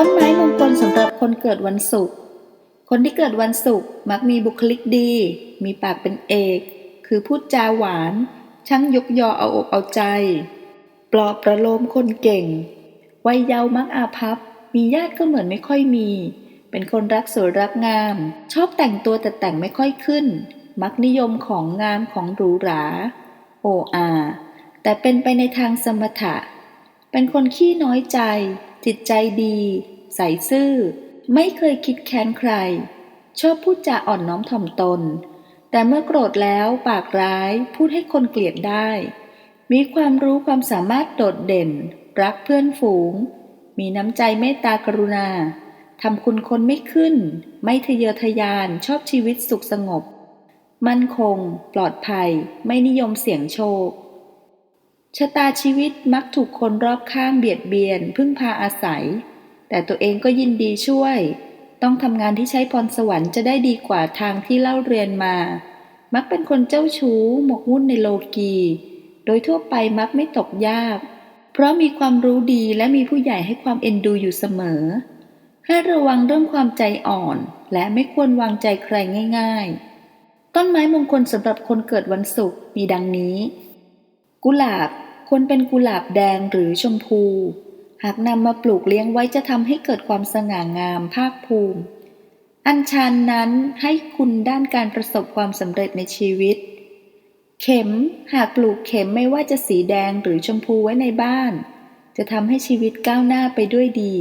ต้นไม้มงคนเกิดวันศุกร์ คนที่เกิดวันศุกร์มักมีบุคลิกดี มีปากเป็นเอก คือพูดจาหวาน ช่างยกยอเอาอกเอาใจ ปลอบประโลมคนเก่ง วัยเยาว์มักอาภัพ มีญาติก็เหมือนไม่ค่อยมี เป็นคนรักสวยรักงาม ชอบแต่งตัวแต่แต่งไม่ค่อยขึ้น มักนิยมของงามของหรูหรา โออา แต่เป็นไปในทางสมถะ เป็นคนขี้น้อยใจ จิตใจดี ใส่ซื่อ ไม่เคยคิดแค้นใคร ชอบพูดจาอ่อนน้อมถ่อมตน แต่เมื่อโกรธแล้วปากร้ายพูดให้คนเกลียดได้ มีความรู้ความสามารถโดดเด่น รักเพื่อนฝูง มีน้ำใจเมตตากรุณาทำคุณคนไม่ขึ้น ไม่ทะเยอทะยานชอบชีวิตสุขสงบ มั่นคง ปลอดภัย ไม่นิยมเสี่ยงโชค ชะตาชีวิตมักถูกคนรอบข้างเบียดเบียน พึ่งพาอาศัย แต่ตัวเองก็ยินดีช่วย ต้องทำงานที่ใช้พรสวรรค์จะได้ดีกว่าทางที่เล่าเรียนมา มักเป็นคนเจ้าชู้ หมกมุ่นในโลกี โดยทั่วไปมักไม่ตกยาก เพราะมีความรู้ดีและมีผู้ใหญ่ให้ความเอ็นดูอยู่เสมอ ให้ระวังเรื่องความใจอ่อน และไม่ควรวางใจใครง่าย ๆ ต้นไม้มงคลสำหรับคนเกิดวันศุกร์มีดังนี้ กุหลาบ ควรเป็นกุหลาบแดงหรือชมพู หากนำมาปลูกเลี้ยงไว้จะทำให้เกิดความสง่างามภาคภูมิ อัญชันนั้นให้คุณด้านการประสบความสำเร็จในชีวิต เข็มหากปลูกเข็มไม่ว่าจะสีแดงหรือชมพูไว้ในบ้าน จะทำให้ชีวิตก้าวหน้าไปด้วยดี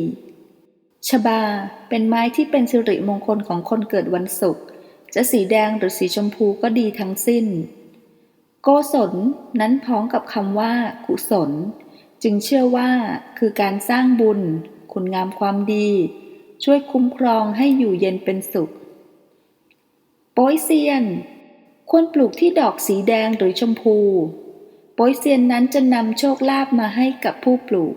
ชบา เป็นไม้ที่เป็นสิริมงคลของคนเกิดวันศุกร์จะสีแดงหรือสีชมพูก็ดีทั้งสิ้น โกศลนั้นพ้องกับคำว่า กุศล จึงเชื่อว่าคือการสร้างบุญ คุณงามความดี ช่วยคุ้มครองให้อยู่เย็นเป็นสุข โป้ยเซียน ควรปลูกที่ดอกสีแดงหรือชมพู โป้ยเซียนนั้นจะนำโชคลาภมาให้กับผู้ปลูก